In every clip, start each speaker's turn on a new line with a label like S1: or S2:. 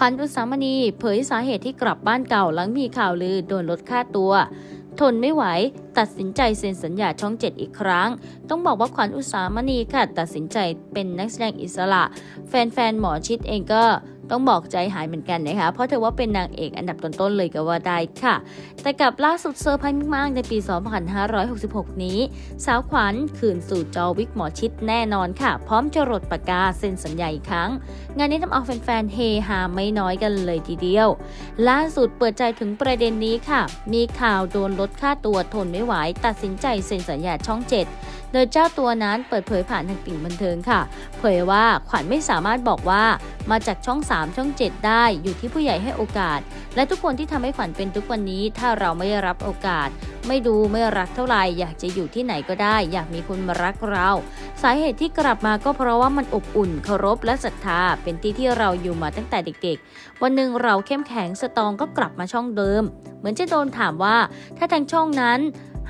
S1: ขวัญอุสามณีเผยสาเหตุที่กลับบ้านเก่าหลังมีข่าวลือโดนลดค่าตัว ทนไม่ไหว ตัดสินใจเซ็นสัญญาช่องเจ็ดอีกครั้ง ต้องบอกว่าขวัญอุสามณีค่ะ ตัดสินใจเป็นนักแสดงอิสระ แฟนๆหมอชิดเองก็ ต้องบอกใจหายเหมือนกันนะคะ เพราะเธอว่าเป็นนางเอกอันดับต้นๆเลยก็ว่าได้ค่ะ แต่กับล่าสุดเซอร์ไพรส์มากๆ ในปี 2566 นี้ สาวขวัญคืนสู่จอวิกหมอชิดแน่นอนค่ะ พร้อมจรดปากกาเซ็นสัญญาอีกครั้ง งานนี้ทำเอาแฟนๆเฮฮาไม่น้อยกันเลยทีเดียว ล่าสุดเปิดใจถึงประเด็นนี้ค่ะ มีข่าวโดนลดค่าตัวทนไม่ไหวตัดสินใจเซ็นสัญญาช่อง 7 โดยเจ้าตัวนั้นเปิดเผยผ่านทางติ่งบันเทิงค่ะ เผยว่าขวัญไม่สามารถบอกว่า มาจากช่อง 3 ช่อง 7 ได้ อยู่ที่ผู้ใหญ่ให้โอกาส และทุกคนที่ทำให้ขวัญเป็นทุกวันนี้ ถ้าเราไม่ได้รับโอกาส ไม่ดูไม่รักเท่าไหร่อยากจะอยู่ที่ไหนก็ได้ อยากมีคนมารักเรา สาเหตุที่กลับมาก็เพราะว่ามันอบอุ่นเคารพและศรัทธาเป็นที่ที่เราอยู่มาตั้งแต่เด็ก ๆ วันหนึ่งเราเข้มแข็งสตองก็กลับมาช่องเดิม เหมือนจะโดนถามว่า ถ้าทางช่องนั้น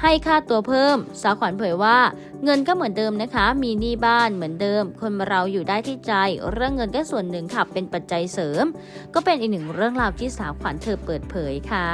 S1: ให้ค่าตัวเพิ่ม สาวขวัญเผยว่า เงินก็เหมือนเดิมนะคะ มีหนี้บ้านเหมือนเดิม คนเราอยู่ได้ที่ใจ เรื่องเงินก็ส่วนหนึ่งค่ะเป็นปัจจัยเสริม ก็เป็นอีกหนึ่งเรื่องราวที่สาวขวัญเธอเปิดเผยค่ะ